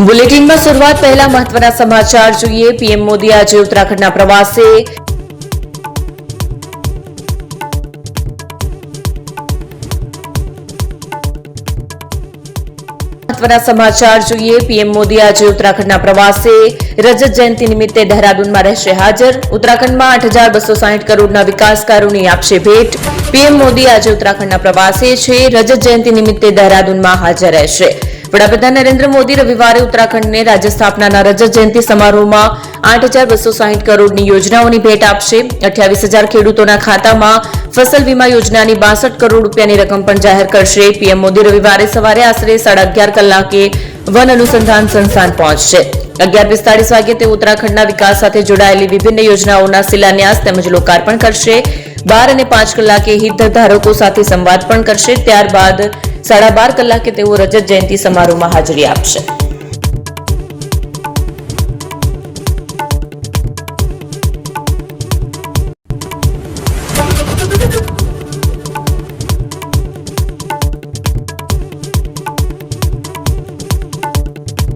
બુલેટિનમાં શરૂઆત પહેલા મહત્વના સમાચાર જોઈએ પીએમ મોદી આજે ઉત્તરાખંડના પ્રવાસે મહત્વના સમાચાર જોઈએ પીએમ મોદી આજે ઉત્તરાખંડના પ્રવાસે રજત જયંતિ નિમિત્તે દહેરાદૂનમાં રહેશે હાજર ઉત્તરાખંડમાં આઠ હજાર બસો સાહીઠ કરોડના વિકાસ કાર્યોની આપશે ભેટ પીએમ મોદી આજે ઉત્તરાખંડના પ્રવાસે છે રજત જયંતિ નિમિત્તે દહેરાદૂનમાં હાજર રહેશે વડાપ્રધાન નરેન્દ્ર મોદી રવિવારે ઉત્તરાખંડને રાજ્ય સ્થાપનાના રજત જયંતિ સમારોહમાં આઠ હજાર બસો સાહીઠ કરોડની યોજનાઓની ભેટ આપશે. અઠ્યાવીસ હજાર ખેડૂતોના ખાતામાં ફસલ વીમા યોજનાની બાસઠ કરોડ રૂપિયાની રકમ પણ જાહેર કરશે. પીએમ મોદી રવિવારે સવારે આશરે સાડા અગિયાર કલાકે વન અનુસંધાન સંસ્થાન પહોંચશે. અગિયાર પિસ્તાળીસ વાગે તેઓ ઉત્તરાખંડના વિકાસ સાથે જોડાયેલી વિભિન્ન યોજનાઓના શિલાન્યાસ તેમજ લોકાર્પણ કરશે. બાર અને પાંચ કલાકે હિતધારકો સાથે સંવાદ પણ કરશે. ત્યારબાદ સાડા બાર કલાકે તેઓ રજત જયંતિ સમારોહમાં હાજરી આપશે.